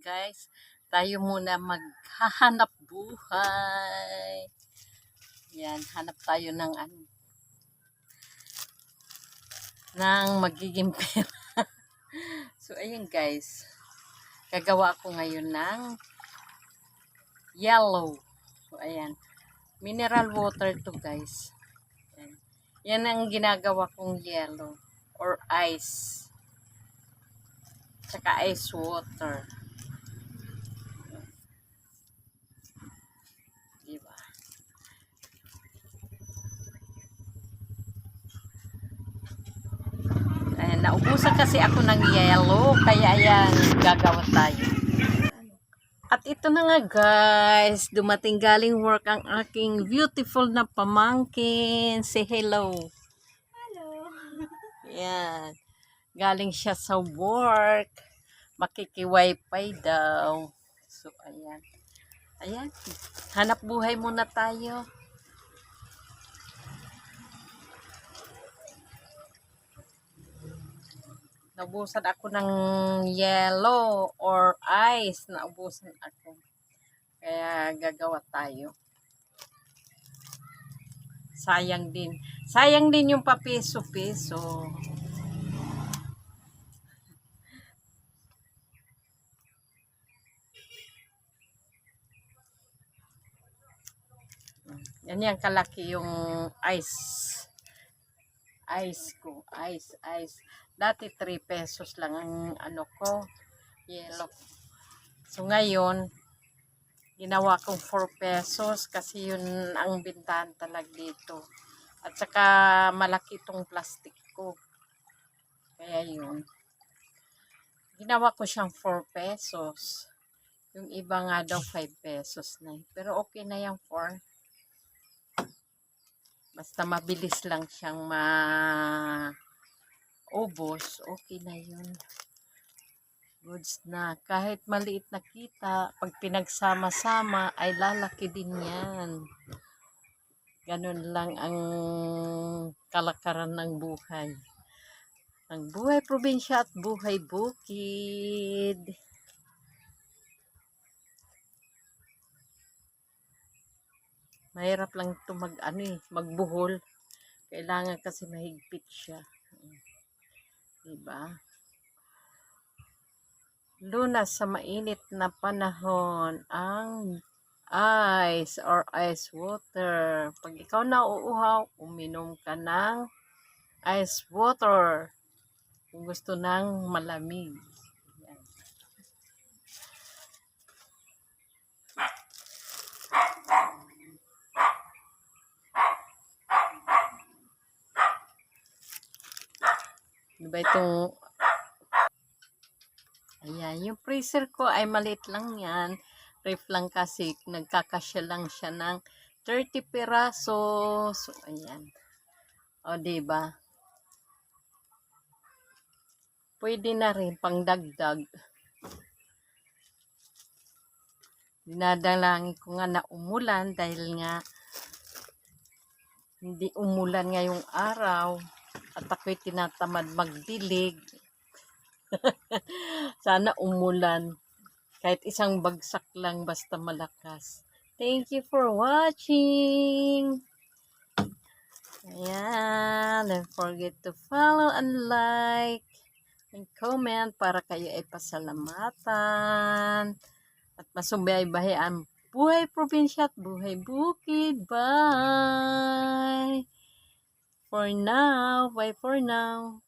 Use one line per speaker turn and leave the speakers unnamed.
guys. Tayo muna maghahanap buhay. Yan, hanap tayo ng ano. ng magiging pera. so, ayun guys. Gagawa ko ngayon ng yellow. So, ayan. Mineral water to guys. Yan. Yan ang ginagawa kong yellow or ice. Tsaka ice water. Diba? Ayan, naubusan kasi ako ng yellow, kaya ayan, gagawa tayo. At ito na nga guys, dumating galing work ang aking beautiful na pamangkin. Say hello.
Hello.
Yan. Galing siya sa work. Makiki-wifi daw. So, ayan. Ayan. Hanap buhay muna tayo. Naubusan ako ng yellow or ice. Naubusan ako. Kaya gagawa tayo. Sayang din. Sayang din yung papiso-piso. Yan yan kalaki yung ice. Ice ko. Ice, ice. Dati 3 pesos lang ang ano ko. Yellow. So ngayon, ginawa kong 4 pesos kasi yun ang bintahan talag dito. At saka malaki itong plastic ko. Kaya yun. Ginawa ko siyang 4 pesos. Yung iba nga daw 5 pesos na. Pero okay na yung 4. Basta mabilis lang siyang ma ubos, okay na yun. Goods na. Kahit maliit na kita, pag pinagsama-sama, ay lalaki din yan. Ganun lang ang kalakaran ng buhay. Ang buhay probinsya at buhay bukid. Mahirap lang ito mag, ano eh, magbuhol. Kailangan kasi mahigpit siya. Diba? Luna sa mainit na panahon ang ice or ice water. Pag ikaw nauuhaw, uminom ka ng ice water. Kung gusto ng malamig. Yan. Diba itong Ayan, yung freezer ko ay maliit lang yan. Ref lang kasi nagkakasya lang siya ng 30 piraso. So, ayan. O, diba? Pwede na rin pang dagdag. Dinadalangin ko nga na umulan dahil nga hindi umulan ngayong araw at ako'y tinatamad magdilig. Sana umulan. Kahit isang bagsak lang basta malakas. Thank you for watching. Ayan. Don't forget to follow and like and comment para kayo ay pasalamatan. At masubaybahay ang buhay probinsya at buhay bukid. Bye! For now. Bye for now.